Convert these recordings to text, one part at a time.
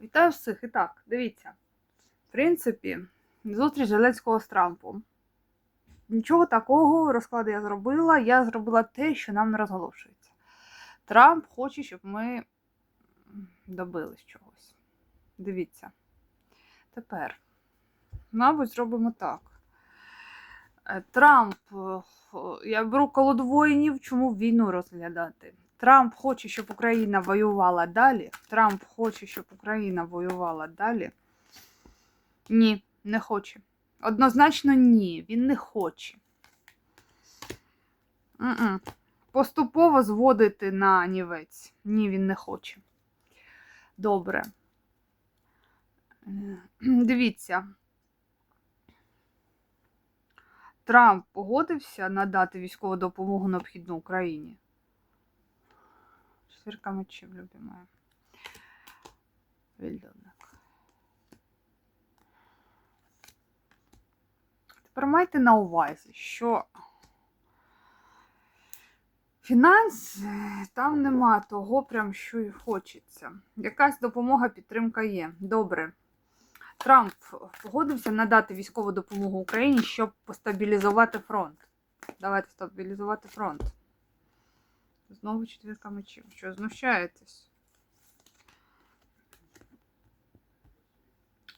Вітаю всіх. І так, дивіться. В принципі, зустріч Зеленського з Трампом. Нічого такого розкладу я зробила. Я зробила те, що нам не розголошується. Трамп хоче, щоб ми добились чогось. Дивіться. Тепер, мабуть, зробимо так. Е, Трамп, е, я беру колоду воїнів, чому війну розглядати. Трамп хоче, щоб Україна воювала далі. Трамп хоче, щоб Україна воювала далі. Ні, не хоче. Однозначно ні, він не хоче. М-м. Поступово зводити на нівець. Ні, він не хоче. Добре. Дивіться. Трамп погодився надати військову допомогу необхідну Україні. Четвірка мечів, любимая. Вільдовник. Тепер майте на увазі, що фінанс там нема того, прям що і хочеться. Якась допомога, підтримка є. Добре. Трамп погодився надати військову допомогу Україні, щоб постабілізувати фронт. Давайте стабілізувати фронт. Знову четвірка мечів. Що, знущаєтесь?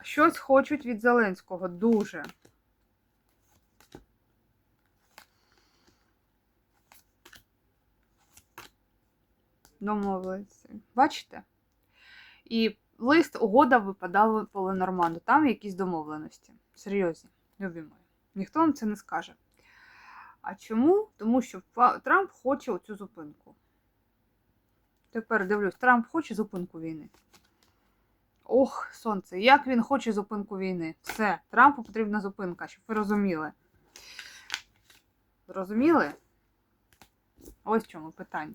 Щось хочуть від Зеленського дуже. Домовилися. Бачите? І лист, угода випадала по Ленорманду. Там якісь домовленості. Серйозні, любі мої. Ніхто вам це не скаже. А чому? Тому що Трамп хоче оцю зупинку. Тепер дивлюсь, Трамп хоче зупинку війни. Ох, сонце, як він хоче зупинку війни. Все, Трампу потрібна зупинка, щоб ви розуміли. Зрозуміли? Ось в чому питання.